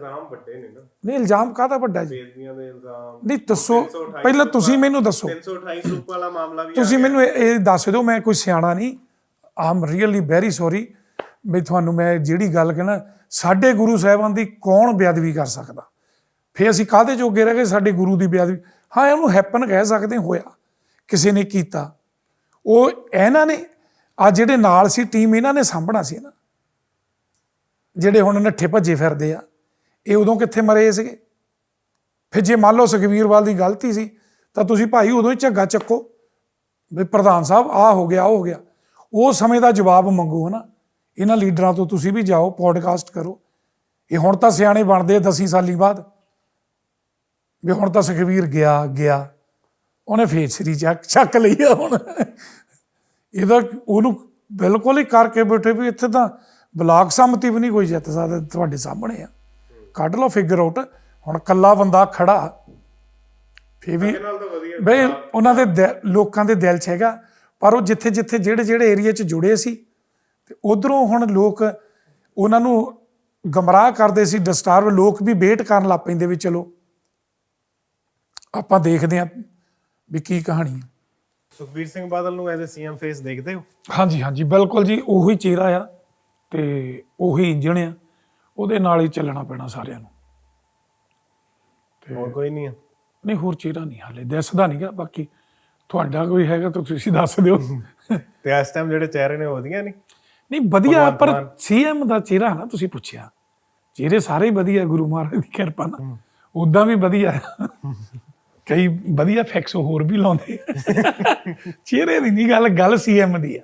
ਇਲਜ਼ਾਮ ਵੱਡੇ ਨੇ ਨਾ। ਨਹੀਂ ਇਲਜ਼ਾਮ ਕਾਹਦਾ ਵੱਡਾ ਜੀ? ਬੇਦਬੀਆਂ ਦੇ ਇਲਜ਼ਾਮ। ਨਹੀਂ ਦੱਸੋ। 328 ਪਹਿਲਾਂ ਤੁਸੀਂ ਮੈਨੂੰ ਦੱਸੋ। 328 ਸਰੂਪ ਵਾਲਾ ਮਾਮਲਾ ਵੀ ਤੁਸੀਂ। ਮੈਨੂੰ ਇਹ ਦੱਸ ਦਿਓ ਮੈਂ ਕੋਈ ਸਿਆਣਾ ਨਹੀਂ। ਆਮ ਰੀਅਲੀ ਵੈਰੀ ਸੌਰੀ ਵੀ ਤੁਹਾਨੂੰ ਮੈਂ ਜਿਹੜੀ ਗੱਲ ਕਹਿਣਾ ਸਾਡੇ ਗੁਰੂ ਸਾਹਿਬਾਨ ਦੀ ਕੌਣ ਬੇਅਦਬੀ ਕਰ ਸਕਦਾ? ਫੇ ਅਸੀਂ ਕਾਹਦੇ ਜੋਗੇ ਰਹਿ ਗਏ ਸਾਡੇ ਗੁਰੂ ਦੀ ਬੇਅਦਬੀ? ਹਾਂ ਇਹਨੂੰ ਹੈਪਨ ਕਹਿ ਸਕਦੇ ਹੋਇਆ। ਕਿਸੇ ਨੇ ਕੀਤਾ। ਉਹ ਇਹਨਾਂ ਨੇ ਆ ਜਿਹੜੇ ਨਾਲ ਸੀ ਟੀਮ ਇਹਨਾਂ ਨੇ ਸਾਂਭਣਾ ਸੀ ਨਾ। ਜਿਹੜੇ ਹੁਣ ਨੱਠੇ ਭੱਜੇ ਫਿਰਦੇ ਆ। ਇਹ ਉਦੋਂ ਕਿੱਥੇ ਮਰੇ ਸੀਗੇ? ਫਿਰ ਜੇ ਮੰਨ ਲਓ ਸੁਖਵੀਰਵਾਲ ਦੀ ਗਲਤੀ ਸੀ, ਤਾਂ ਤੁਸੀਂ ਭਾਈ ਉਦੋਂ ਹੀ ਝੱਗਾ ਚੱਕੋ। ਵੀ ਪ੍ਰਧਾਨ ਸਾਹਿਬ ਆ ਹੋ ਗਿਆ, ਉਹ ਹੋ ਗਿਆ। ਉਹ ਸਮੇਂ ਦਾ ਜਵਾਬ ਮੰਗੋ, ਹਨਾ? ਇਹਨਾਂ ਲੀਡਰਾਂ ਤੋਂ ਤੁਸੀਂ ਵੀ ਜਾਓ, ਪੋਡਕਾਸਟ ਕਰੋ। ਇਹ ਹੁਣ ਤਾਂ ਸਿਆਣੇ ਬਣਦੇ ਆ 10 ਸਾਲੀ ਬਾਅਦ। ਵੀ ਹੁਣ ਤਾਂ ਸੁਖਵੀਰ ਗਿਆ ਗਿਆ। ਉਹਨੇ ਫੇਸਰੀ ਚੱਕ ਚੱਕ ਲਈ ਆ ਹੁਣ। ਇਹਦਾ ਉਹਨੂੰ ਬਿਲਕੁਲ ਹੀ ਕਰਕੇ ਬੈਠੇ ਵੀ ਇੱਥੇ ਤਾਂ ਬਲਾਕ ਸੰਮਤੀ ਵੀ ਨਹੀਂ ਕੋਈ ਜਿੱਤ ਸਕਦਾ ਤੁਹਾਡੇ ਸਾਹਮਣੇ ਆ। ਕੱਢ ਲਓ ਫਿਗਰ ਆਊਟ ਹੁਣ ਕੱਲਾ ਬੰਦਾ ਖੜਾ ਫੇ ਵੀ ਬਈ ਉਹਨਾਂ ਦੇ ਲੋਕਾਂ ਦੇ ਦਿਲ 'ਚ ਹੈਗਾ ਪਰ ਉਹ ਜਿੱਥੇ ਜਿੱਥੇ ਜਿਹੜੇ ਜਿਹੜੇ ਏਰੀਆ 'ਚ ਜੁੜੇ ਸੀ ਤੇ ਉਧਰੋਂ ਹੁਣ ਲੋਕ ਉਹਨਾਂ ਨੂੰ ਗਮਰਾਹ ਕਰਦੇ ਸੀ ਡਿਸਟਰਬ ਲੋਕ ਵੀ ਵੇਟ ਕਰਨ ਲੱਗ ਪੈਂਦੇ ਵੀ ਚਲੋ ਆਪਾਂ ਦੇਖਦੇ ਹਾਂ ਵੀ ਕੀ ਕਹਾਣੀ ਹੈ। ਸੁਖਬੀਰ ਸਿੰਘ ਬਾਦਲ ਨੂੰ ਐਜ਼ ਅ ਸੀਐਮ ਫੇਸ ਦੇਖਦੇ ਹੋ? ਹਾਂਜੀ ਹਾਂਜੀ ਬਿਲਕੁਲ ਜੀ ਉਹੀ ਚਿਹਰਾ ਆ ਤੇ ਉਹੀ ਇੰਜਣ ਆ। ਉਹਦੇ ਨਾਲ ਹੀ ਚੱਲਣਾ ਪੈਣਾ ਸਾਰਿਆਂ ਨੂੰ। ਹੋਰ ਕੋਈ ਨਹੀਂ ਹੈ ਨਹੀਂ ਹੋਰ ਚਿਹਰਾ ਨਹੀਂ ਹਾਲੇ ਦਿਸਦਾ ਨਹੀਂਗਾ ਬਾਕੀ ਤੁਹਾਡਾ ਕੋਈ ਹੈਗਾ ਤਾਂ ਤੁਸੀਂ ਦੱਸ ਦਿਓ। ਤੇ ਇਸ ਟਾਈਮ ਜਿਹੜੇ ਚਿਹਰੇ ਨੇ ਵਧੀਆ ਨਹੀਂ? ਨਹੀਂ ਵਧੀਆ ਪਰ। ਸੀਐਮ ਦਾ ਚਿਹਰਾ ਨਾ ਤੁਸੀਂ ਪੁੱਛਿਆ। ਚਿਹਰੇ ਸਾਰੇ ਹੀ ਵਧੀਆ ਗੁਰੂ ਮਹਾਰਾਜ ਦੀ ਕਿਰਪਾ ਨਾਲ। ਉਦਾਂ ਵੀ ਵਧੀਆ। ਕਈ ਵਧੀਆ ਫੈਕਸ ਹੋਰ ਵੀ ਲਾਉਂਦੇ। ਆ। ਚਿਹਰੇ ਦੀ ਨਹੀਂ ਗੱਲ ਗੱਲ ਸੀਐਮ ਦੀ ਆ।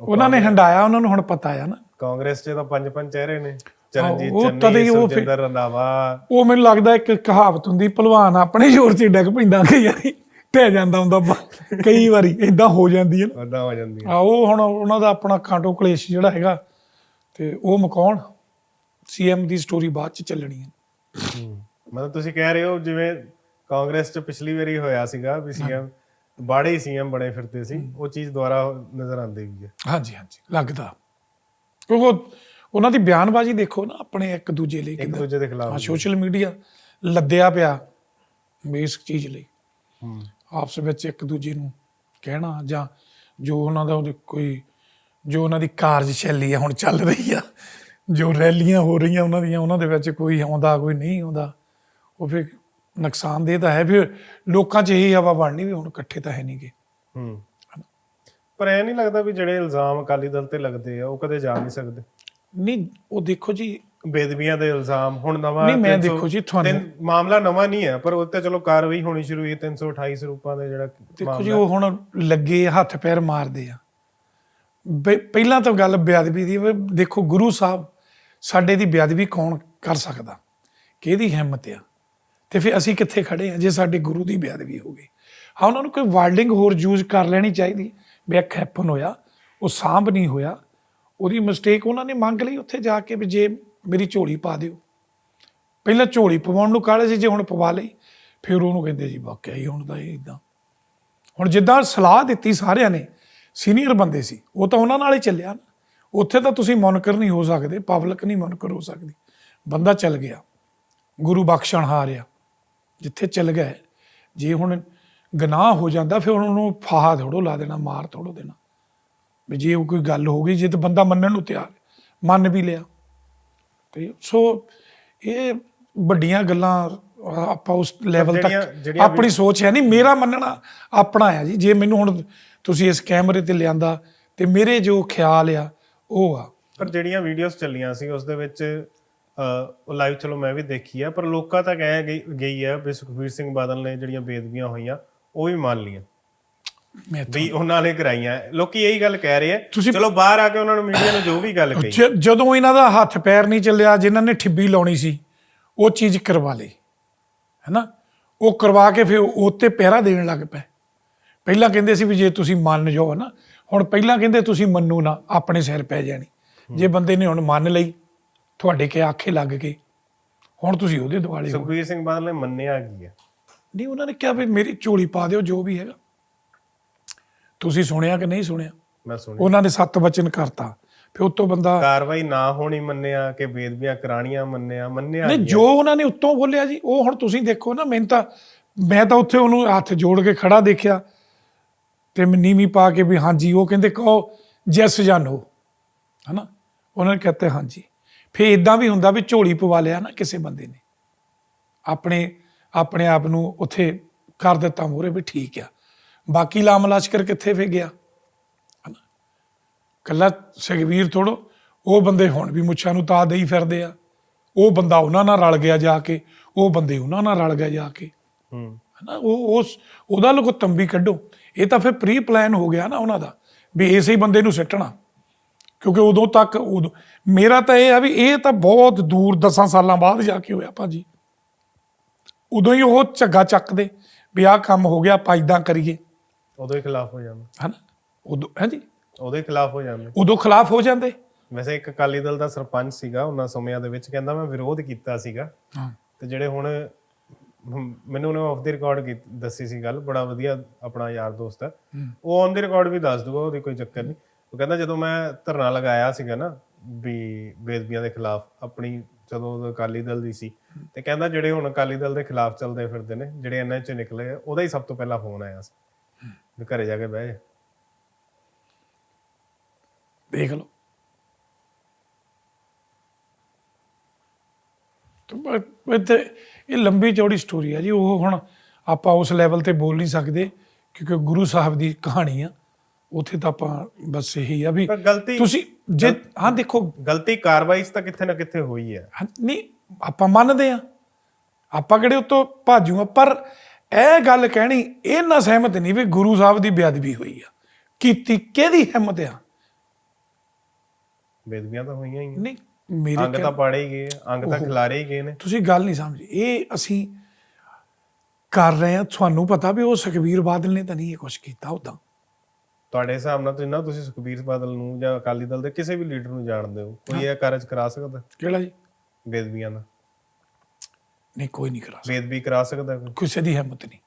ਉਹਨਾਂ ਨੇ ਹੰਡਾਇਆ ਉਹਨਾਂ ਨੂੰ ਹੁਣ ਪਤਾ ਆ ਨਾ। ਕਾਂਗਰਸ 'ਚ ਤਾਂ ਪੰਜ ਪੰਜ ਚਿਹਰੇ ਨੇ। ਚਰਨਜੀਤ ਉਹ ਚੰਨੀ ਹੀ ਸੁਖਜਿੰਦਰ ਰੰਧਾਵਾ। ਉਹ ਮੈਨੂੰ ਲੱਗਦਾ ਇੱਕ ਕਹਾਵਤ ਹੁੰਦੀ ਭਲਵਾਨ ਆਪਣੇ ਜ਼ੋਰ 'ਚ ਡਿੱਗ ਪੈਂਦਾ ਕਈ ਵਾਰੀ ਢਹਿ ਜਾਂਦਾ ਹੁੰਦਾ ਕਈ ਵਾਰੀ ਇਦਾਂ ਹੋ ਜਾਂਦੀ ਹੈ ਨਾ। ਵਾਧਾ ਹੋ ਜਾਂਦੀ ਆ ਉਹ ਹੁਣ ਉਹਨਾਂ ਦਾ ਆਪਣਾ ਕਾਂਟੋ ਕਲੇਸ਼ ਜਿਹੜਾ ਹੈਗਾ ਤੇ ਉਹ ਮਕਾਉਣ ਸੀਐਮ ਦੀ ਸਟੋਰੀ ਬਾਅਦ ਚ ਚੱਲਣੀ ਹੈ। ਮਤਲਬ ਤੁਸੀਂ ਕਹਿ ਰਹੇ ਹੋ ਜਿਵੇਂ ਕਾਂਗਰਸ 'ਚ ਪਿਛਲੀ ਵਾਰੀ ਹੋਇਆ ਸੀਗਾ ਵੀ ਸੀਐਮ ਬਾੜੇ ਸੀਐਮ ਬਣੇ ਫਿਰਦੇ ਸੀ ਉਹ ਚੀਜ਼ ਦੁਆਰਾ ਨਜ਼ਰ ਆਉਂਦੀ ਵੀ ਹੈ। ਹਾਂਜੀ ਹਾਂਜੀ ਲੱਗਦਾ। ਕਿਉਂਕਿ ਉਹਨਾਂ ਦੀ ਬਿਆਨਬਾਜ਼ੀ ਦੇਖੋ ਨਾ ਆਪਣੇ ਇੱਕ ਦੂਜੇ ਲਈ ਇੱਕ ਦੂਜੇ ਦੇ ਹਾਂ ਖਿਲਾਫ ਸੋਸ਼ਲ ਮੀਡੀਆ ਲੱਦਿਆ ਪਿਆ ਇਸ ਚੀਜ਼ ਲਈ। ਹੂੰ। ਆਪਸ ਵਿੱਚ ਇੱਕ ਦੂਜੇ ਨੂੰ ਕਹਿਣਾ ਜਾਂ ਜੋ ਉਹਨਾਂ ਦਾ ਕੋਈ ਜੋ ਉਹਨਾਂ ਦੀ ਕਾਰਜਸ਼ੈਲੀ ਆ ਹੁਣ ਚੱਲ ਰਹੀ ਆ ਜੋ ਰੈਲੀਆਂ ਹੋ ਰਹੀਆਂ ਉਹਨਾਂ ਦੀਆਂ ਉਹਨਾਂ ਦੇ ਵਿੱਚ ਕੋਈ ਆਉਂਦਾ ਕੋਈ ਨਹੀਂ ਆਉਂਦਾ ਉਹ ਫਿਰ ਨੁਕਸਾਨਦੇਹ ਤਾਂ ਹੈ। ਫਿਰ ਲੋਕਾਂ 'ਚ ਇਹੀ ਹਵਾ ਬਣਨੀ ਵੀ ਹੁਣ ਇਕੱਠੇ ਤਾਂ ਹੈ ਨਹੀਂਗੇ ਹੂੰ। ਪਰ ਇਹ ਨਹੀਂ ਲੱਗਦਾ ਵੀ ਜਿਹੜੇ ਇਲਜ਼ਾਮ ਅਕਾਲੀ ਦਲ ਤੇ ਲੱਗਦੇ ਆ ਉਹ ਕਦੇ ਜਾ ਨਹੀਂ ਸਕਦੇ। ਨਹੀਂ ਉਹ ਦੇਖੋ ਜੀ। ਬੇਦਬੀਆਂ ਦੇ ਇਲਜ਼ਾਮ ਹੁਣ ਨਵਾਂ ਨਹੀਂ, ਮੈਂ 300 ਦੇਖੋ ਜੀ, ਤੁਹਾਨੂੰ- ਮਾਮਲਾ ਨਵਾਂ ਨਹੀਂ ਹੈ ਪਰ ਉੱਤੇ ਚਲੋ ਕਾਰਵਾਈ ਹੋਣੀ ਸ਼ੁਰੂ ਹੋਈ 328 ਸਰੂਪਾਂ ਦੇ ਜਿਹੜਾ ਦੇਖੋ ਜੀ ਉਹ ਹੁਣ ਲੱਗੇ ਹੱਥ ਪੈਰ ਮਾਰਦੇ ਆ। ਪਹਿਲਾਂ ਤਾਂ ਗੱਲ ਬੇਅਦਬੀ ਦੀ ਦੇਖੋ ਗੁਰੂ ਸਾਹਿਬ ਸਾਡੇ ਦੀ ਬੇਅਦਬੀ ਕੌਣ ਕਰ ਸਕਦਾ? ਕਿਹਦੀ ਹਿੰਮਤ ਆ? ਤੇ ਫਿਰ ਅਸੀਂ ਕਿੱਥੇ ਖੜੇ ਆ ਜੇ ਸਾਡੇ ਗੁਰੂ ਦੀ ਬੇਅਦਬੀ ਹੋ ਗਈ? ਹਾਂ ਉਹਨਾਂ ਨੂੰ ਕੋਈ ਵਰਡਿੰਗ ਹੋਰ ਯੂਜ਼ ਕਰ ਲੈਣੀ ਚਾਹੀਦੀ। ਵੀ ਹੈਪਨ ਹੋਇਆ, ਉਹ ਸਾਂਭ ਨਹੀਂ ਹੋਇਆ। ਉਹਦੀ ਮਿਸਟੇਕ ਉਹਨਾਂ ਨੇ ਮੰਗ ਲਈ ਉੱਥੇ ਜਾ ਕੇ ਵੀ ਜੇ ਮੇਰੀ ਝੋਲੀ ਪਾ ਦਿਓ। ਪਹਿਲਾਂ ਝੋਲੀ ਪਵਾਉਣ ਨੂੰ ਕਾਹਲੇ ਸੀ, ਜੇ ਹੁਣ ਪਵਾ ਲਈ, ਫਿਰ ਉਹਨੂੰ ਕਹਿੰਦੇ ਜੀ, ਵਾਕਿਆ ਹੀ ਹੁਣ ਤਾਂ ਇਹ ਇਦਾਂ ਹੁਣ ਜਿੱਦਾਂ ਸਲਾਹ ਦਿੱਤੀ ਸਾਰਿਆਂ ਨੇ ਸੀਨੀਅਰ ਬੰਦੇ ਸੀ, ਉਹ ਤਾਂ ਉਹਨਾਂ ਨਾਲ ਹੀ ਚੱਲਿਆ ਨਾ। ਉੱਥੇ ਤਾਂ ਤੁਸੀਂ ਮੁਨਕਰ ਨਹੀਂ ਹੋ ਸਕਦੇ ਪਬਲਿਕ ਨਹੀਂ ਮੁਨਕਰ ਹੋ ਸਕਦੀ। ਬੰਦਾ ਚੱਲ ਗਿਆ, ਗੁਰੂ ਬਖਸ਼ਣ ਹਾਰਿਆ, ਜਿੱਥੇ ਚੱਲ ਗਿਆ ਜੇ ਹੁਣ ਗਨਾਹ ਹੋ ਜਾਂਦਾ ਫਿਰ ਉਹਨੂੰ ਫਾਹਾ ਥੋੜੋ ਲਾ ਦੇਣਾ ਮਾਰ ਥੋੜੋ ਦੇਣਾ। ਵੀ ਜੇ ਉਹ ਕੋਈ ਗੱਲ ਹੋ ਗਈ ਜੇ ਤਾਂ ਬੰਦਾ ਮੰਨਣ ਨੂੰ ਤਿਆਰ ਹੈ, ਮੰਨ ਵੀ ਲਿਆ। ਤੇ ਸੋ ਇਹ ਵੱਡੀਆਂ ਗੱਲਾਂ ਆਪਾਂ ਉਸ ਲੈਵਲ ਤੱਕ ਆਪਣੀ ਸੋਚ ਹੈ ਨਹੀਂ ਮੇਰਾ ਮੰਨਣਾ ਆਪਣਾ ਆ ਜੀ। ਜੇ ਮੈਨੂੰ ਹੁਣ ਤੁਸੀਂ ਇਸ ਕੈਮਰੇ ਤੇ ਲਿਆਂਦਾ ਤੇ ਮੇਰੇ ਜੋ ਖਿਆਲ ਆ ਉਹ ਆ। ਪਰ ਜਿਹੜੀਆਂ ਵੀਡੀਓਜ਼ ਚੱਲੀਆਂ ਸੀ ਉਸ ਦੇ ਵਿੱਚ ਉਹ ਲਾਈਵ ਚਲੋ ਮੈਂ ਵੀ ਦੇਖੀ ਆ ਪਰ ਲੋਕਾਂ ਤੱਕ ਐ ਗਈ ਗਈ ਆ ਵੀ ਸੁਖਬੀਰ ਸਿੰਘ ਬਾਦਲ ਨੇ ਜਿਹੜੀਆਂ ਬੇਦਬੀਆਂ ਹੋਈਆਂ ਉਹ ਵੀ ਮੰਨ ਲੀਆਂ ਮੈਂ ਵੀ ਉਹਨਾਂ ਨੇ ਕਰਾਈਆਂ। ਲੋਕੀ ਇਹੀ ਗੱਲ ਕਹਿ ਰਹੇ ਆ ਚਲੋ ਬਾਹਰ ਆ ਕੇ ਉਹਨਾਂ ਨੂੰ ਮੀਡੀਆ ਨੂੰ ਜੋ ਵੀ ਗੱਲ ਕਹੀ। ਜਦੋਂ ਇਹਨਾਂ ਦਾ ਹੱਥ ਪੈਰ ਨਹੀਂ ਚੱਲਿਆ ਜਿਨ੍ਹਾਂ ਨੇ ਠਿੱਬੀ ਲਾਉਣੀ ਸੀ ਉਹ ਚੀਜ਼ ਕਰਵਾ ਲਈ। ਹੈਨਾ? ਉਹ ਕਰਵਾ ਕੇ ਫਿਰ ਉਹ ਤੇ ਪਹਿਰਾ ਦੇਣ ਲੱਗ ਪਏ। ਪਹਿਲਾਂ ਕਹਿੰਦੇ ਸੀ ਵੀ ਜੇ ਤੁਸੀਂ ਮੰਨ ਜਾਓ ਨਾ ਹੁਣ ਪਹਿਲਾਂ ਕਹਿੰਦੇ ਤੁਸੀਂ ਮੰਨੋ ਨਾ ਆਪਣੇ ਸਿਰ ਪੈ ਜਾਣੀ। ਜੇ ਬੰਦੇ ਨੇ ਹੁਣ ਮੰਨ ਲਈ ਤੁਹਾਡੇ ਕੇ ਆਖੇ ਲੱਗ ਗਏ। ਹੁਣ ਤੁਸੀਂ ਉਹਦੇ ਦੁਆਲੇ ਹੋ। ਸੁਖਬੀਰ ਸਿੰਘ ਬਾਦਲ ਨੇ ਮੰਨਿਆ ਕੀ ਆ? ਨਹੀਂ ਉਹਨਾਂ ਨੇ ਕਿਹਾ ਵੀ ਮੇਰੀ ਝੋਲੀ ਪਾ ਦਿਓ ਜੋ ਵੀ ਹੈਗਾ। ਤੁਸੀਂ ਸੁਣਿਆ ਕਿ ਨਹੀਂ ਸੁਣਿਆ? ਮੈਂ ਸੁਣਿਆ। ਉਹਨਾਂ ਨੇ ਸੱਤ ਵਚਨ ਕਰਤਾ। ਫਿਰ ਉੱਤੋਂ ਬੰਦਾ ਕਾਰਵਾਈ ਨਾ ਹੋਣੀ ਮੰਨਿਆ ਕਿ ਬੇਦਬੀਆਂ ਕਰਾਣੀਆਂ ਮੰਨਿਆ ਮੰਨਿਆ ਨਹੀਂ। ਜੋ ਉਹਨਾਂ ਨੇ ਉੱਤੋਂ ਬੋਲਿਆ ਜੀ ਉਹ ਹੁਣ ਤੁਸੀਂ ਦੇਖੋ ਨਾ ਮੈਨੂੰ ਤਾਂ ਮੈਂ ਤਾਂ ਉੱਥੇ ਉਹਨੂੰ ਹੱਥ ਜੋੜ ਕੇ ਖੜਾ ਦੇਖਿਆ ਤੇ ਮੈਂ ਨੀਵੀਂ ਪਾ ਕੇ ਵੀ ਹਾਂਜੀ ਉਹ ਕਹਿੰਦੇ ਕਹੋ ਜੈਸ ਜਾਂ ਨੋ ਹਨਾ? ਉਹਨਾਂ ਨੇ ਕਹਤੇ ਹਾਂਜੀ। ਫੇ ਇਦਾਂ ਵੀ ਹੁੰਦਾ ਵੀ ਝੋਲੀ ਪਵਾ ਲਿਆ ਨਾ ਕਿਸੇ ਬੰਦੇ ਨੇ। ਆਪਣੇ ਆਪਣੇ ਆਪ ਨੂੰ ਉੱਥੇ ਕਰ ਦਿੱਤਾ ਮੂਰੇ ਵੀ ਠੀਕ ਆ। ਬਾਕੀ ਲਾਮ ਲਸ਼ਕਰ ਕਿੱਥੇ ਫੇ ਗਿਆ? ਕੱਲਾ ਸੁਖਵੀਰ ਥੋੜੋ ਉਹ ਬੰਦੇ ਹੁਣ ਵੀ ਮੁੱਛਾਂ ਨੂੰ ਤਾਂ ਦੇਈ ਫਿਰਦੇ ਆ। ਉਹ ਬੰਦਾ ਉਹਨਾਂ ਨਾਲ ਰਲ ਗਿਆ ਜਾ ਕੇ ਉਹ ਬੰਦੇ ਉਹਨਾਂ ਨਾਲ ਰਲ ਗਏ ਜਾ ਕੇ। ਹੂੰ। ਹਨਾ? ਉਹ ਉਸ ਉਹਦਾ ਲੋਕੋ ਤੰਬੀ ਕੱਢੋ। ਇਹ ਤਾਂ ਫਿਰ ਪ੍ਰੀ ਪਲਾਨ ਹੋ ਗਿਆ ਨਾ ਉਹਨਾਂ ਦਾ ਵੀ ਇਸੇ ਹੀ ਬੰਦੇ ਨੂੰ ਸਿੱਟਣਾ। ਕਿਉਂਕਿ ਉਦੋਂ ਤੱਕ ਉਦੋਂ ਮੇਰਾ ਤਾਂ ਇਹ ਆ ਵੀ ਇਹ ਤਾਂ ਬਹੁਤ ਦੂਰ 10 ਸਾਲਾਂ ਬਾਅਦ ਜਾ ਕੇ ਹੋਇਆ ਭਾਜੀ। ਉਦੋਂ ਹੀ ਉਹ ਝੱਗਾ ਚੱਕਦੇ ਵੀ ਆਹ ਕੰਮ ਹੋ ਗਿਆ ਆਪਾਂ ਇਦਾਂ ਕਰੀਏ। ਉਦੋਂ ਹੀ ਖਿਲਾਫ ਹੋ ਜਾਂਦੇ। ਹਨਾ? ਉਦੋਂ ਹਾਂਜੀ? ਹੀ ਖਿਲਾਫ ਹੋ ਜਾਂਦੇ। ਉਦੋਂ ਖਿਲਾਫ ਹੋ ਜਾਂਦੇ। ਵੈਸੇ ਇੱਕ ਅਕਾਲੀ ਦਲ ਦਾ ਸਰਪੰਚ ਸੀਗਾ ਉਹਨਾਂ ਸਮਿਆਂ ਦੇ ਵਿੱਚ ਕਹਿੰਦਾ ਮੈਂ ਵਿਰੋਧ ਕੀਤਾ ਸੀਗਾ। ਹਾਂ। ਤੇ ਜਿਹੜੇ ਹੁਣ ਮੈਨੂੰ ਉਹਨੇ ਆਫ ਦੀ ਰਿਕਾਰਡ ਦੱਸੀ ਸੀ ਗੱਲ ਬੜਾ ਵਧੀਆ ਆਪਣਾ ਯਾਰ ਦੋਸਤ ਹੈ। ਉਹ ਔਨ ਦੀ ਰਿਕਾਰਡ ਵੀ ਦੱਸ ਦੂਗਾ ਉਹਦੀ ਕੋਈ ਚੱਕਰ ਨਹੀਂ। ਉਹ ਕਹਿੰਦਾ ਜਦੋਂ ਮੈਂ ਧਰਨਾ ਲਗਾਇਆ ਸੀਗਾ ਨਾ ਵੀ ਬੇਦਬੀਆਂ ਦੇ ਖਿਲਾਫ ਆਪਣੀ ਜਦੋਂ ਅਕਾਲੀ ਦਲ ਦੀ ਸੀ। ਤੇ ਕਹਿੰਦਾ ਜਿਹੜੇ ਹੁਣ ਅਕਾਲੀ ਦਲ ਦੇ ਖਿਲਾਫ ਚੱਲਦੇ ਫਿਰਦੇ ਨੇ ਜਿਹੜੇ ਇਹਨਾਂ ਚ ਨਿਕਲੇ ਆ, ਉਹਦਾ ਹੀ ਸਭ ਤੋਂ ਪਹਿਲਾਂ ਫੋਨ ਆਇਆ ਸੀ। ਵੀ ਘਰੇ ਜਾ ਕੇ ਬਹਿ ਜਾ। ਦੇਖ ਲਓ। ਤੇ ਇਹ ਲੰਬੀ ਚੌੜੀ ਸਟੋਰੀ ਹੈ ਜੀ ਉਹ ਹੁਣ ਆਪਾਂ ਉਸ ਲੈਵਲ ਤੇ ਬੋਲ ਨਹੀਂ ਸਕਦੇ ਕਿਉਂਕਿ ਗੁਰੂ ਸਾਹਿਬ ਦੀ ਕਹਾਣੀ ਆ ਉੱਥੇ ਤਾਂ ਆਪਾਂ ਬਸ ਇਹੀ ਆ ਵੀ ਤੁਸੀਂ ਜੇ ਹਾਂ ਦੇਖੋ। ਗਲਤੀ ਕਾਰਵਾਈ ਤਾਂ ਕਿੱਥੇ ਨਾ ਕਿੱਥੇ ਹੋਈ ਹੈ। ਨਹੀਂ ਆਪਾਂ ਮੰਨਦੇ ਆ ਆਪਾਂ ਕਿਹੜੇ ਉਤੋਂ ਭਾਜੂ ਆ ਪਰ ਇਹ ਗੱਲ ਕਹਿਣੀ ਇਹ ਨਾ ਸਹਿਮਤ ਨਹੀਂ ਵੀ ਗੁਰੂ ਸਾਹਿਬ ਦੀ ਬੇਅਦਬੀ ਹੋਈ ਆ। ਕੀਤੀ ਕਿਹਦੀ ਹਿੰਮਤ ਆ? ਬੇਦਬੀਆਂ ਤਾਂ ਹੋਈਆਂ ਹੀ ਆ। ਨਹੀਂ ਮੇਰੇ ਅੰਗ ਤਾਂ ਪਾੜੇ ਹੀ ਗਏ ਆ, ਅੰਗ ਤਾਂ ਖਿਲਾਰੇ ਹੀ ਗਏ ਨੇ। ਤੁਸੀਂ ਗੱਲ ਨਹੀਂ ਸਮਝੀ। ਇਹ ਅਸੀਂ ਕਰ ਰਹੇ ਹਾਂ। ਤੁਹਾਨੂੰ ਪਤਾ ਵੀ ਉਹ ਸੁਖਬੀਰ ਬਾਦਲ ਨੇ ਤਾਂ ਨਹੀਂ ਇਹ ਕੁਝ ਕੀਤਾ ਉਦਾਂ ਤੁਹਾਡੇ ਹਿਸਾਬ ਨਾਲ ਤੁਸੀਂ ਨਾ ਤੁਸੀਂ ਸੁਖਬੀਰ ਬਾਦਲ ਨੂੰ ਜਾਂ ਅਕਾਲੀ ਦਲ ਦੇ ਕਿਸੇ ਵੀ ਲੀਡਰ ਨੂੰ ਜਾਣਦੇ ਹੋ? ਕੋਈ ਇਹ ਕਾਰਜ ਕਰਾ ਸਕਦਾ? ਕਿਹੜਾ ਜੀ? ਬੇਦਬੀਆਂ ਦਾ ਨਹੀਂ ਕੋਈ ਨਹੀਂ ਕਰਾ ਸਕਦਾ। ਬੇਦਬੀ ਕਰਾ ਸਕਦਾ ਕੋਈ? ਕਿਸੇ ਦੀ ਹਿੰਮਤ ਨਹੀਂ।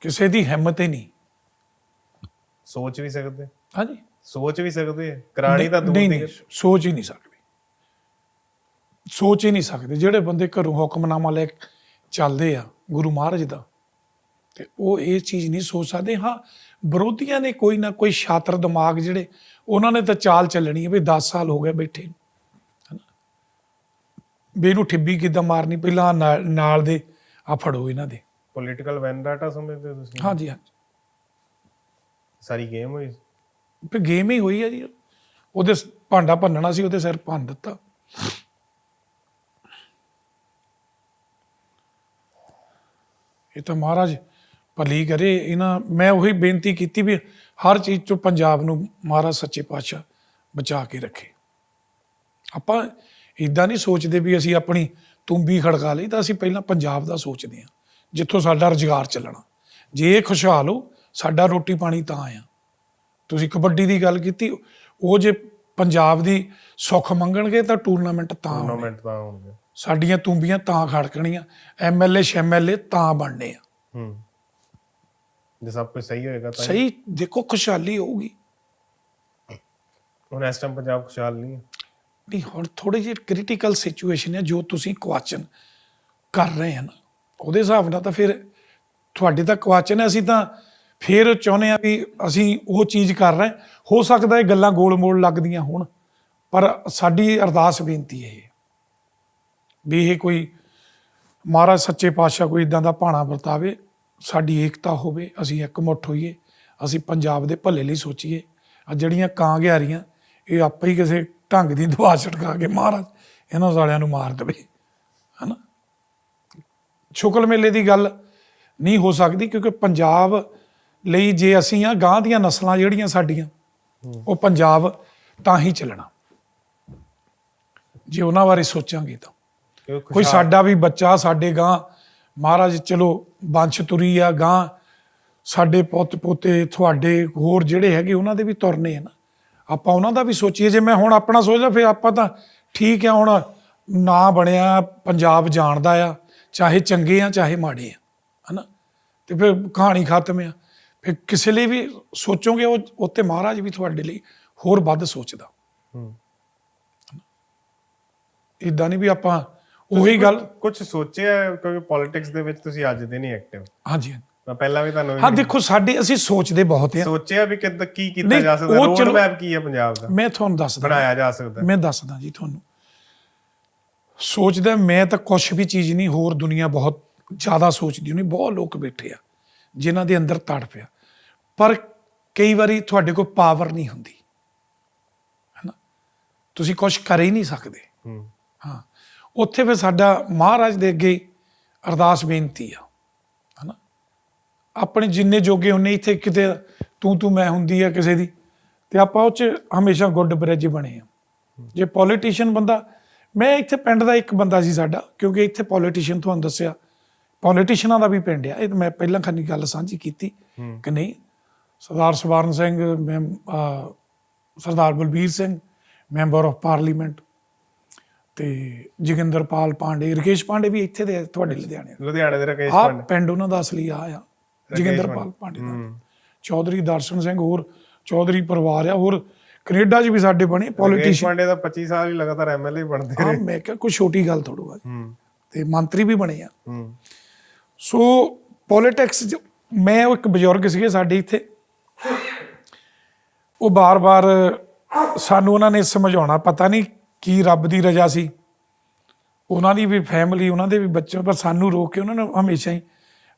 ਕਿਸੇ ਦੀ ਹਿੰਮਤ ਹੀ ਨਹੀਂ। ਸੋਚ ਵੀ ਸਕਦੇ? ਹਾਂਜੀ। ਸੋਚ ਵੀ ਸਕਦੇ? ਆ। ਕਰਾਣੀ ਤਾਂ ਦੂਰ ਦੀ ਨਹੀਂ ਸੋਚ ਹੀ ਨਹੀਂ ਸਕਦੇ। ਸੋਚ ਹੀ ਨਹੀਂ ਸਕਦੇ। ਜਿਹੜੇ ਬੰਦੇ ਘਰੋਂ ਹੁਕਮਨਾਮਾ ਲੈ ਕੇ ਚੱਲਦੇ ਆ ਗੁਰੂ ਮਹਾਰਾਜ ਦਾ ਤੇ ਉਹ ਇਹ ਚੀਜ਼ ਨਹੀਂ ਸੋਚ ਸਕਦੇ। ਹਾਂ ਵਿਰੋਧੀਆਂ ਨੇ ਕੋਈ ਨਾ ਕੋਈ ਛਾਤਰ ਦਿਮਾਗ ਜਿਹੜੇ ਉਹਨਾਂ ਨੇ ਤਾਂ ਚਾਲ ਚੱਲਣੀ ਹੈ ਵੀ 10 ਸਾਲ ਹੋ ਗਏ ਬੈਠੇ ਨੂੰ, ਹਨਾ ਵੀ ਇਹਨੂੰ ਠਿੱਬੀ ਕਿੱਦਾਂ ਮਾਰਨੀ ਪਹਿਲਾਂ ਨਾਲ ਦੇ ਆ ਫੜੋ ਇਹਨਾਂ ਦੇ। ਪੋਲੀਟੀਕਲ ਵੈਂਡਾਟਾ ਸਮਝਦੇ ਹੋ ਤੁਸੀਂ? ਹਾਂਜੀ ਹਾਂਜੀ। ਸਾਰੀ ਗੇਮ ਹੋਈ? ਵੀ ਗੇਮ ਹੀ ਹੋਈ ਆ ਜੀ। ਉਹਦੇ ਭਾਂਡਾ ਭੰਨਣਾ ਸੀ ਉਹਦੇ ਸਿਰ ਭੰਨ ਦਿੱਤਾ। ਇਹ ਤਾਂ ਮਹਾਰਾਜ ਭਲੀ ਕਰੇ ਇਹਨਾਂ ਮੈਂ ਉਹੀ ਬੇਨਤੀ ਕੀਤੀ ਵੀ ਹਰ ਚੀਜ਼ ਤੋਂ ਪੰਜਾਬ ਨੂੰ ਮਹਾਰਾਜ ਸੱਚੇ ਪਾਤਸ਼ਾਹ ਬਚਾ ਕੇ ਰੱਖੇ। ਆਪਾਂ ਇਦਾਂ ਨਹੀਂ ਸੋਚਦੇ ਵੀ ਅਸੀਂ ਆਪਣੀ ਤੁੰਬੀ ਖੜਕਾ ਲਈ ਤਾਂ ਅਸੀਂ ਪਹਿਲਾਂ ਪੰਜਾਬ ਦਾ ਸੋਚਦੇ ਹਾਂ ਜਿੱਥੋਂ ਸਾਡਾ ਰੁਜ਼ਗਾਰ ਚੱਲਣਾ। ਜੇ ਇਹ ਖੁਸ਼ਹਾਲ ਹੋ ਸਾਡਾ ਰੋਟੀ ਪਾਣੀ ਤਾਂ ਆ ਤੁਸੀਂ ਕਬੱਡੀ ਦੀ ਗੱਲ ਕੀਤੀ ਉਹ ਜੇ ਪੰਜਾਬ ਦੀ ਸੁੱਖ ਮੰਗਣਗੇ ਤਾਂ ਟੂਰਨਾਮੈਂਟ ਤਾਂ। ਟੂਰਨਾਮੈਂਟ ਤਾਂ ਹੋਣਗੇ ਸਾਡੀਆਂ ਤੁੰਬੀਆਂ ਤਾਂ ਖੜਕਣੀਆਂ ਐਮਐਲਏ ਸ਼ੈਮਐਲਏ ਤਾਂ ਬਣਨੇ ਆ। ਹੂੰ। ਜੇ ਸਭ ਕੁਝ ਸਹੀ ਹੋਏਗਾ ਤਾਂ ਸਹੀ ਦੇਖੋ ਖੁਸ਼ਹਾਲੀ ਹੋਊਗੀ। ਹੁਣ ਇਸ ਟਾਈਮ ਪੰਜਾਬ ਖੁਸ਼ਹਾਲ ਨਹੀਂ ਹੈ। ਨਹੀਂ ਹੁਣ ਥੋੜੀ ਜਿਹੀ ਕ੍ਰਿਟੀਕਲ ਸਿਚੁਏਸ਼ਨ ਹੈ ਜੋ ਤੁਸੀਂ ਕੁਐਸਚਨ ਕਰ ਰਹੇ ਹਨ। ਉਹਦੇ ਹਿਸਾਬ ਨਾਲ ਤਾਂ ਫਿਰ ਤੁਹਾਡੇ ਤਾਂ ਕੁਐਸਚਨ ਹੈ ਅਸੀਂ ਤਾਂ ਫਿਰ ਚਾਹੁੰਦੇ ਆ ਵੀ ਅਸੀਂ ਉਹ ਚੀਜ਼ ਕਰ ਰਹੇ ਹੋ। ਸਕਦਾ ਇਹ ਗੱਲਾਂ ਗੋਲ ਮੋੜ ਲੱਗਦੀਆਂ ਹੋਣ ਪਰ ਸਾਡੀ ਅਰਦਾਸ ਬੇਨਤੀ ਹੈ ਇਹ ਵੀ ਇਹ ਕੋਈ ਮਹਾਰਾਜ ਸੱਚੇ ਪਾਤਸ਼ਾਹ ਕੋਈ ਇਦਾਂ ਦਾ ਭਾਣਾ ਵਰਤਾਵੇ। ਸਾਡੀ ਏਕਤਾ ਹੋਵੇ ਅਸੀਂ ਇਕਮੁੱਠ ਹੋਈਏ ਅਸੀਂ ਪੰਜਾਬ ਦੇ ਭਲੇ ਲਈ ਸੋਚੀਏ। ਆ ਜਿਹੜੀਆਂ ਕਾਂ ਗਿਆਰੀਆਂ ਇਹ ਆਪੇ ਹੀ ਕਿਸੇ ਢੰਗ ਦੀ ਦਵਾ ਛਟਕਾ ਕੇ ਮਹਾਰਾਜ ਇਹਨਾਂ ਸਾਲਿਆਂ ਨੂੰ ਮਾਰ ਦੇਵੇ ਹਨਾ? ਸ਼ੁਕਲ ਮੇਲੇ ਦੀ ਗੱਲ ਨਹੀਂ ਹੋ ਸਕਦੀ ਕਿਉਂਕਿ ਪੰਜਾਬ ਲਈ ਜੇ ਅਸੀਂ ਆ ਗਾਂ ਦੀਆਂ ਨਸਲਾਂ ਜਿਹੜੀਆਂ ਸਾਡੀਆਂ ਉਹ ਪੰਜਾਬ ਤਾਂ ਹੀ ਚੱਲਣਾ। ਜੇ ਉਹਨਾਂ ਬਾਰੇ ਸੋਚਾਂਗੇ ਤਾਂ। ਕੋਈ ਸਾਡਾ ਵੀ ਬੱਚਾ ਸਾਡੇ ਗਾਂ ਮਹਾਰਾਜ ਚਲੋ ਬੰਸ਼ ਤੁਰੀ ਆ ਗਾਂ ਸਾਡੇ ਪੁੱਤ ਪੋਤੇ ਤੁਹਾਡੇ ਹੋਰ ਜਿਹੜੇ ਹੈਗੇ ਉਹਨਾਂ ਦੇ ਵੀ ਤੁਰਨੇ ਆ ਨਾ। ਆਪਾਂ ਉਹਨਾਂ ਦਾ ਵੀ ਸੋਚੀਏ ਜੇ ਮੈਂ ਹੁਣ ਆਪਣਾ ਸੋਚਦਾ ਫਿਰ ਆਪਾਂ ਤਾਂ ਠੀਕ ਆ ਹੁਣ ਨਾ ਬਣਿਆ ਪੰਜਾਬ ਜਾਣਦਾ ਆ ਚਾਹੇ ਚੰਗੇ ਆ ਚਾਹੇ ਮਾੜੇ ਆ ਹਨਾ? ਤੇ ਫਿਰ ਕਹਾਣੀ ਖਤਮ ਆ। ਫਿਰ ਕਿਸੇ ਲਈ ਵੀ ਸੋਚੋਗੇ ਉਹ ਉੱਤੇ ਮਹਾਰਾਜ ਵੀ ਤੁਹਾਡੇ ਲਈ ਹੋਰ ਵੱਧ ਸੋਚਦਾ। ਹੂੰ। ਇਦਾਂ ਨਹੀਂ ਵੀ ਆਪਾਂ ਉਹੀ ਗੱਲ ਕੁਝ ਸੋਚਿਆ ਹੈ? ਕਿਉਂਕਿ ਪੋਲਿਟਿਕਸ ਦੇ ਵਿੱਚ ਤੁਸੀਂ ਅੱਜ ਦੇ ਨਹੀਂ ਐਕਟਿਵ ਹਾਂਜੀ ਮੈਂ ਪਹਿਲਾਂ ਵੀ ਤੁਹਾਨੂੰ ਹਾਂ ਦੇਖੋ ਸਾਡੇ ਅਸੀਂ ਸੋਚਦੇ ਬਹੁਤ ਆ। ਸੋਚਿਆ ਵੀ ਕਿੱਦਾਂ ਕੀ ਕੀਤਾ ਜਾ ਸਕਦਾ। ਰੋਡ ਮੈਪ ਕੀ ਹੈ ਪੰਜਾਬ ਦਾ? ਮੈਂ ਤੁਹਾਨੂੰ ਦੱਸਦਾ। ਬਣਾਇਆ ਜਾ ਸਕਦਾ ਮੈਂ ਦੱਸਦਾ ਜੀ ਤੁਹਾਨੂੰ। ਸੋਚਦਾ ਮੈਂ ਤਾਂ ਕੁਝ ਵੀ ਚੀਜ਼ ਨਹੀਂ ਹੋਰ ਦੁਨੀਆ ਬਹੁਤ ਜ਼ਿਆਦਾ ਸੋਚਦੀ ਹੋਣੀ ਬਹੁਤ ਲੋਕ ਬੈਠੇ ਆ ਜਿਨ੍ਹਾਂ ਦੇ ਅੰਦਰ ਤੜ ਪਿਆ। ਪਰ ਕਈ ਵਾਰੀ ਤੁਹਾਡੇ ਕੋਲ ਪਾਵਰ ਨਹੀਂ ਹੁੰਦੀ। ਹੈਨਾ? ਤੁਸੀਂ ਕੁਝ ਕਰ ਹੀ ਨਹੀਂ ਸਕਦੇ। ਹਾਂ। ਉੱਥੇ ਫਿਰ ਸਾਡਾ ਮਹਾਰਾਜ ਦੇ ਅੱਗੇ ਅਰਦਾਸ ਬੇਨਤੀ ਆ ਹਨਾ? ਆਪਣੇ ਜਿੰਨੇ ਜੋਗੇ ਉਹਨੇ ਇੱਥੇ ਕਿਤੇ ਤੂੰ ਤੂੰ ਮੈਂ ਹੁੰਦੀ ਆ ਕਿਸੇ ਦੀ ਤੇ ਆਪਾਂ ਉਹ ਚ ਹਮੇਸ਼ਾ ਗੁੱਡ ਬ੍ਰਿਜ ਬਣੇ ਆ। ਜੇ ਪੋਲੀਟੀਸ਼ੀਅਨ ਬੰਦਾ ਮੈਂ ਇੱਥੇ ਪਿੰਡ ਦਾ ਇੱਕ ਬੰਦਾ ਸੀ ਸਾਡਾ ਕਿਉਂਕਿ ਇੱਥੇ ਪੋਲੀਟੀਸ਼ੀਅਨ ਤੁਹਾਨੂੰ ਦੱਸਿਆ ਪੋਲੀਟੀਸ਼ੀਅਨਾਂ ਦਾ ਵੀ ਪਿੰਡ ਆ। ਇਹ ਮੈਂ ਪਹਿਲਾਂ ਖਾਨੀ ਗੱਲ ਸਾਂਝੀ ਕੀਤੀ ਕਿ ਨਹੀਂ ਸਰਦਾਰ ਸਵਾਰਨ ਸਿੰਘ ਮੈਂ Sardar Balbir Singh member of parliament ਤੇ ਜੋਗਿੰਦਰਪਾਲ ਪਾਂਡੇ ਰਕੇਸ਼ ਪਾਂਡੇ ਵੀ ਇੱਥੇ ਦੇ ਆ, ਤੁਹਾਡੇ ਲੁਧਿਆਣੇ ਲੁਧਿਆਣੇ ਦੇ ਰਕੇਸ਼ ਆ ਪਾਂਡੇ। ਪਿੰਡ ਉਹਨਾਂ ਦਾ ਅਸਲੀ ਆ ਆ ਜੋਗਿੰਦਰਪਾਲ ਪਾਂਡੇ। ਦਾ। ਚੌਧਰੀ ਦਰਸ਼ਨ ਸਿੰਘ ਹੋਰ ਚੌਧਰੀ ਪਰਿਵਾਰ ਆ ਹੋਰ ਕੈਨੇਡਾ 'ਚ ਵੀ ਸਾਡੇ ਬਣੇ ਰਕੇਸ਼ ਪੋਲੀਟੀਸ਼ੀਅਨ ਪਾਂਡੇ ਦਾ 25 ਸਾਲ ਹੀ ਲਗਾਤਾਰ ਐਮਐਲਏ ਬਣਦੇ ਰਹੇ। ਮੈਂ ਕਿਹਾ ਕੋਈ ਛੋਟੀ ਗੱਲ ਥੋੜੂ ਆ। ਹੂੰ। ਤੇ ਮੰਤਰੀ ਵੀ ਬਣੇ ਆ। ਹੂੰ। ਸੋ ਪੋਲਿਟਿਕਸ ਮੈਂ ਉਹ ਇੱਕ ਬਜ਼ੁਰਗ ਸੀਗੇ ਸਾਡੇ ਇੱਥੇ। ਉਹ ਬਾਰ-ਬਾਰ ਸਾਨੂੰ ਉਹਨਾਂ ਨੇ ਸਮਝਾਉਣਾ ਪਤਾ ਨਹੀਂ ਕੀ ਰੱਬ ਦੀ ਰਜ਼ਾ ਸੀ? ਉਹਨਾਂ ਦੀ ਵੀ ਫੈਮਿਲੀ ਉਹਨਾਂ ਦੇ ਵੀ ਬੱਚੇ, ਪਰ ਸਾਨੂੰ ਰੋਕ ਕੇ ਉਹਨਾਂ ਨੇ ਹਮੇਸ਼ਾ ਹੀ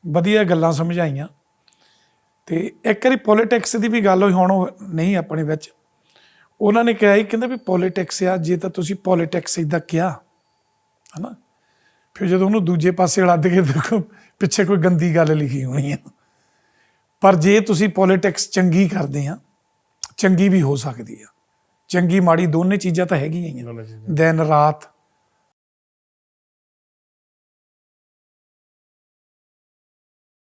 ਵਧੀਆ ਗੱਲਾਂ ਸਮਝਾਈਆਂ। ਤੇ ਇੱਕ ਵਾਰੀ ਪੋਲਿਟਿਕਸ ਦੀ ਵੀ ਗੱਲ ਹੋਈ, ਹੁਣ ਨਹੀਂ ਆਪਣੇ ਵਿੱਚ। ਉਹਨਾਂ ਨੇ ਕਿਹਾ ਹੀ ਕਹਿੰਦਾ ਵੀ ਪੋਲਿਟਿਕਸ ਆ, ਜੇ ਤਾਂ ਤੁਸੀਂ ਪੋਲਿਟਿਕਸ ਇਦਾਂ ਕਿਹਾ, ਹਨਾ? ਫਿਰ ਜਦੋਂ ਉਹਨੂੰ ਦੂਜੇ ਪਾਸੇ ਲੱਦ ਕੇ ਦੇਖੋ, ਪਿੱਛੇ ਕੋਈ ਗੰਦੀ ਗੱਲ ਲਿਖੀ ਹੋਣੀ ਆ। ਪਰ ਜੇ ਤੁਸੀਂ ਪੋਲਿਟਿਕਸ ਚੰਗੀ ਕਰਦੇ ਆ, ਚੰਗੀ ਵੀ ਹੋ ਸਕਦੀ ਆ। ਚੰਗੀ ਮਾੜੀ ਦੋਨੇ ਚੀਜ਼ਾਂ ਤਾਂ ਹੈਗੀਆਂ ਹੀ ਆ। ਦੋਨੋਂ ਰਾਤ